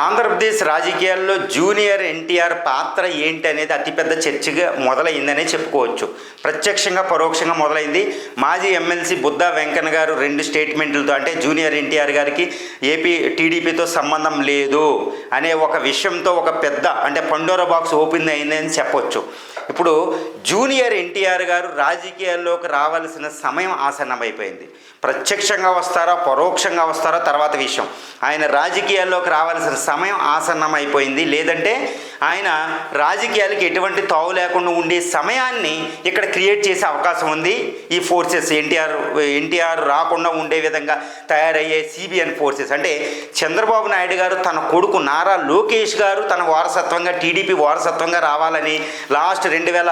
ఆంధ్రప్రదేశ్ రాజకీయాల్లో జూనియర్ ఎన్టీఆర్ పాత్ర ఏంటి అనేది అతిపెద్ద చర్చగా మొదలైందనే చెప్పుకోవచ్చు. ప్రత్యక్షంగా పరోక్షంగా మొదలైంది. మాజీ ఎమ్మెల్సీ బుద్ధా వెంకన్న గారు రెండు స్టేట్మెంట్లతో అంటే జూనియర్ ఎన్టీఆర్ గారికి ఏపీ టీడీపీతో సంబంధం లేదు అనే ఒక విషయంతో ఒక పెద్ద అంటే పండోరా బాక్స్ ఓపెన్ అయిందని చెప్పొచ్చు. ఇప్పుడు జూనియర్ ఎన్టీఆర్ గారు రాజకీయాల్లోకి రావాల్సిన సమయం ఆసన్నమైపోయింది. ప్రత్యక్షంగా వస్తారా పరోక్షంగా వస్తారో తర్వాత విషయం. ఆయన రాజకీయాల్లోకి రావాల్సిన సమయం ఆసన్నమైపోయింది. లేదంటే ఆయన రాజకీయాలకి ఎటువంటి తావు లేకుండా ఉండే సమయాన్ని ఇక్కడ క్రియేట్ చేసే అవకాశం ఉంది. ఈ ఫోర్సెస్ ఎన్టీఆర్ ఎన్టీఆర్ రాకుండా ఉండే విధంగా తయారయ్యే సిబిఎన్ ఫోర్సెస్. అంటే చంద్రబాబు నాయుడు గారు తన కొడుకు నారా లోకేష్ గారు తన వారసత్వంగా టీడీపీ వారసత్వంగా రావాలని లాస్ట్ రెండు వేల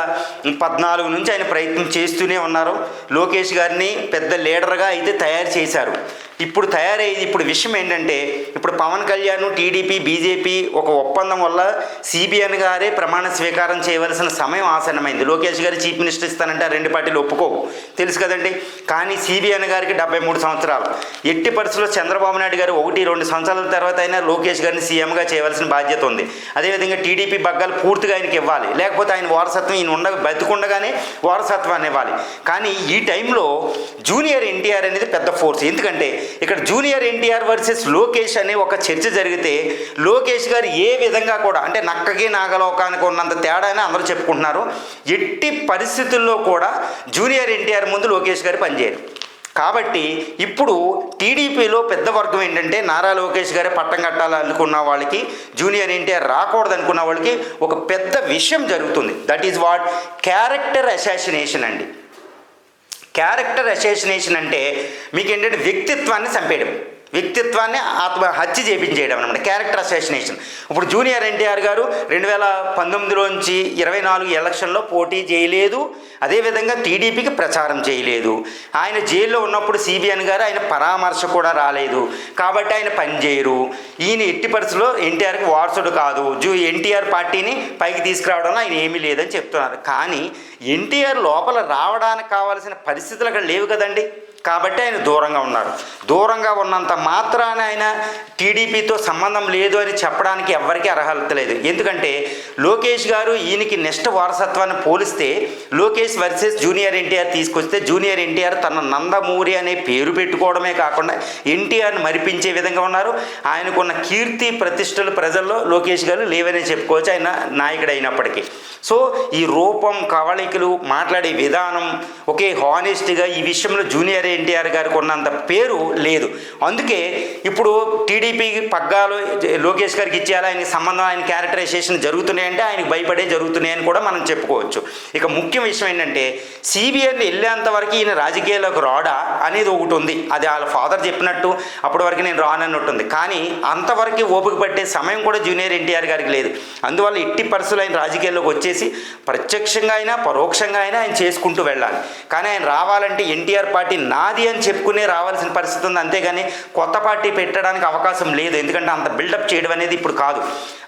పద్నాలుగు నుంచి ఆయన ప్రయత్నం చేస్తూనే ఉన్నారు. లోకేష్ గారిని పెద్ద లీడర్గా అయితే తయారు చేశారు. ఇప్పుడు తయారయ్యేది ఇప్పుడు విషయం ఏంటంటే ఇప్పుడు పవన్ కళ్యాణ్ టీడీపీ బీజేపీ ఒక ఒప్పందం వల్ల సిబిఎన్ గారే ప్రమాణ స్వీకారం చేయవలసిన సమయం ఆసన్నమైంది. లోకేష్ గారు చీఫ్ మినిస్టర్ ఇస్తానంటే రెండు పార్టీలు ఒప్పుకోవు. తెలుసు కదండి? కానీ సిబిఎన్ గారికి డెబ్బై మూడు సంవత్సరాలు. ఎట్టి పరిస్థితుల్లో చంద్రబాబు నాయుడు గారు ఒకటి రెండు సంవత్సరాల తర్వాత అయినా లోకేష్ గారిని సీఎంగా చేయవలసిన బాధ్యత ఉంది. అదేవిధంగా టీడీపీ బగ్గాలు పూర్తిగా ఆయనకి ఇవ్వాలి. లేకపోతే ఆయన వారసత్వం ఈయన ఉండ బతికుండగానే వారసత్వాన్ని ఇవ్వాలి. కానీ ఈ టైంలో జూనియర్ ఎన్టీఆర్ అనేది పెద్ద ఫోర్స్. ఎందుకంటే ఇక్కడ జూనియర్ ఎన్టీఆర్ వర్సెస్ లోకేష్ అనే ఒక చర్చ జరిగితే లోకేష్ గారు ఏ విధంగా కూడా అంటే నక్కకి నాగలోకానికి ఉన్నంత తేడా అని అందరూ చెప్పుకుంటున్నారు ఎట్టి పరిస్థితుల్లో కూడా జూనియర్ ఎన్టీఆర్ ముందు లోకేష్ గారు పనిచేయరు. కాబట్టి ఇప్పుడు టీడీపీలో పెద్ద వర్గం ఏంటంటే నారా లోకేష్ గారే పట్టం కట్టాలనుకున్న వాళ్ళకి జూనియర్ ఎన్టీఆర్ రాకూడదు అనుకున్న వాళ్ళకి ఒక పెద్ద విషయం జరుగుతుంది. That is what character assassination అండి. క్యారెక్టర్ అసోసినేషన్ అంటే మీకు ఏంటంటే వ్యక్తిత్వాన్ని చంపేయడం. వ్యక్తిత్వాన్ని ఆత్మ హత్య చేపించేయడం అనమాట క్యారెక్టర్ అసాసినేషన్ ఇప్పుడు జూనియర్ ఎన్టీఆర్ గారు రెండు వేల పంతొమ్మిదిలోంచి ఇరవై నాలుగు ఎలక్షన్లో పోటీ చేయలేదు అదేవిధంగా టీడీపీకి ప్రచారం చేయలేదు. ఆయన జైల్లో ఉన్నప్పుడు సిబిఎన్ గారు ఆయన పరామర్శ కూడా రాలేదు కాబట్టి ఆయన పనిచేయరు ఈయన ఎట్టి పరిస్థితుల్లో ఎన్టీఆర్కి వారసుడు కాదు. జూ ఎన్టీఆర్ పార్టీని పైకి తీసుకురావడంలో ఆయన ఏమీ లేదని చెప్తున్నారు. కానీ ఎన్టీఆర్ లోపల రావడానికి కావాల్సిన పరిస్థితులు అక్కడ లేవు కదండి. కాబట్టి ఆయన దూరంగా ఉన్నారు దూరంగా ఉన్నంత మాత్రాన ఆయన టీడీపీతో సంబంధం లేదు అని చెప్పడానికి ఎవరికీ అర్హత లేదు. ఎందుకంటే లోకేష్ గారు ఈయనకి నెక్స్ట్ వారసత్వాన్ని పోలిస్తే లోకేష్ వర్సెస్ జూనియర్ ఎన్టీఆర్ తీసుకొస్తే జూనియర్ ఎన్టీఆర్ తన నందమూరి అనే పేరు పెట్టుకోవడమే కాకుండా ఎన్టీఆర్ని మరిపించే విధంగా ఉన్నారు. ఆయనకున్న కీర్తి ప్రతిష్టలు ప్రజల్లో లోకేష్ గారు లేవనే చెప్పుకోవచ్చు ఆయన నాయకుడు అయినప్పటికీ సో ఈ రూపం కవళికలు మాట్లాడే విధానం ఒకే హానెస్ట్గా ఈ విషయంలో జూనియర్ ఎన్టీఆర్ గారికి ఉన్నంత పేరు లేదు. అందుకే ఇప్పుడు టీడీపీ పగ్గాలు లోకేష్ గారికి ఇచ్చేయాలి ఆయన సంబంధం ఆయన క్యారెక్టరైజేషన్ జరుగుతున్నాయంటే ఆయనకు భయపడే జరుగుతున్నాయని కూడా మనం చెప్పుకోవచ్చు. ఇక ముఖ్య విషయం ఏంటంటే సిబిఐని వెళ్ళేంత వరకు ఈయన రాజకీయాల్లోకి రాడా అనేది ఒకటి ఉంది. అది వాళ్ళ ఫాదర్ చెప్పినట్టు అప్పటి వరకు నేను రానన్నట్టు ఉంది కానీ అంతవరకు ఓపిక పట్టే సమయం కూడా జూనియర్ ఎన్టీఆర్ గారికి లేదు. అందువల్ల ఇట్టి పరిస్థితులు ఆయన రాజకీయాల్లోకి వచ్చేసి ప్రత్యక్షంగా అయినా పరోక్షంగా అయినా ఆయన చేసుకుంటూ వెళ్ళాలి. కానీ ఆయన రావాలంటే ఎన్టీఆర్ పార్టీ నా నాది అని చెప్పుకునే రావాల్సిన పరిస్థితి ఉంది. అంతేగాని కొత్త పార్టీ పెట్టడానికి అవకాశం లేదు. ఎందుకంటే అంత బిల్డప్ చేయడం అనేది ఇప్పుడు కాదు.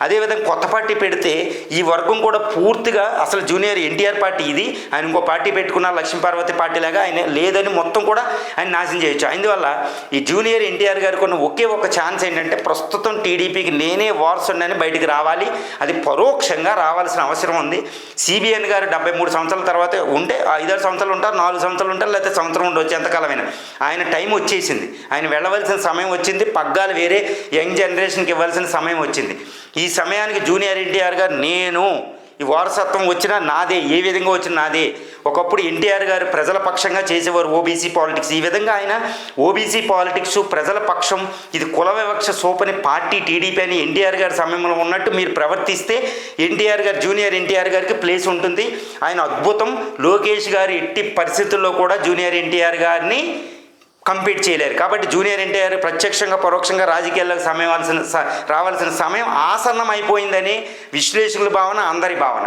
అదేవిధంగా కొత్త పార్టీ పెడితే ఈ వర్గం కూడా పూర్తిగా అసలు జూనియర్ ఎన్టీఆర్ పార్టీ ఇది. ఆయన ఇంకో పార్టీ పెట్టుకున్న లక్ష్మీపార్వతి పార్టీ లాగా ఆయన లేదని మొత్తం కూడా ఆయన నాశనం చేయొచ్చు. అందువల్ల ఈ జూనియర్ ఎన్టీఆర్ గారికి ఉన్న ఒకే ఒక ఛాన్స్ ఏంటంటే ప్రస్తుతం టీడీపీకి నేనే వారసుని బయటికి రావాలి. అది పరోక్షంగా రావాల్సిన అవసరం ఉంది. సిబిఎన్ గారు డెబ్బై మూడు సంవత్సరాల తర్వాత ఉంటే ఐదారు సంవత్సరాలు ఉంటారు నాలుగు సంవత్సరాలు ఉంటారు లేకపోతే సంవత్సరం ఉండొచ్చు. కాలమైన ఆయన టైం వచ్చేసింది. ఆయన వెళ్ళవలసిన సమయం వచ్చింది. పగ్గాలు వేరే యంగ్ జనరేషన్కి ఇవ్వాల్సిన సమయం వచ్చింది. ఈ సమయానికి జూనియర్ ఎన్టీఆర్ గారు నేను ఈ వారసత్వం వచ్చినా నాదే ఏ విధంగా వచ్చినా నాదే. ఒకప్పుడు ఎన్టీఆర్ గారు ప్రజల పక్షంగా చేసేవారు ఓబీసీ పాలిటిక్స్. ఈ విధంగా ఆయన ఓబీసీ పాలిటిక్స్ ప్రజల పక్షం ఇది కుల వివక్ష సోపని పార్టీ టీడీపీ అని ఎన్టీఆర్ గారి సమయంలో ఉన్నట్టు మీరు ప్రవర్తిస్తే ఎన్టీఆర్ గారు జూనియర్ ఎన్టీఆర్ గారికి ప్లేస్ ఉంటుంది. ఆయన అద్భుతం. లోకేష్ గారు ఎట్టి పరిస్థితుల్లో కూడా జూనియర్ ఎన్టీఆర్ గారిని కంపీట్ చేయలేరు. కాబట్టి జూనియర్ ఎన్టీఆర్ ప్రత్యక్షంగా పరోక్షంగా రాజకీయాల్లోకి సమయం రావాల్సిన సమయం ఆసన్నం అయిపోయిందని విశ్లేషకుల భావన అందరి భావన.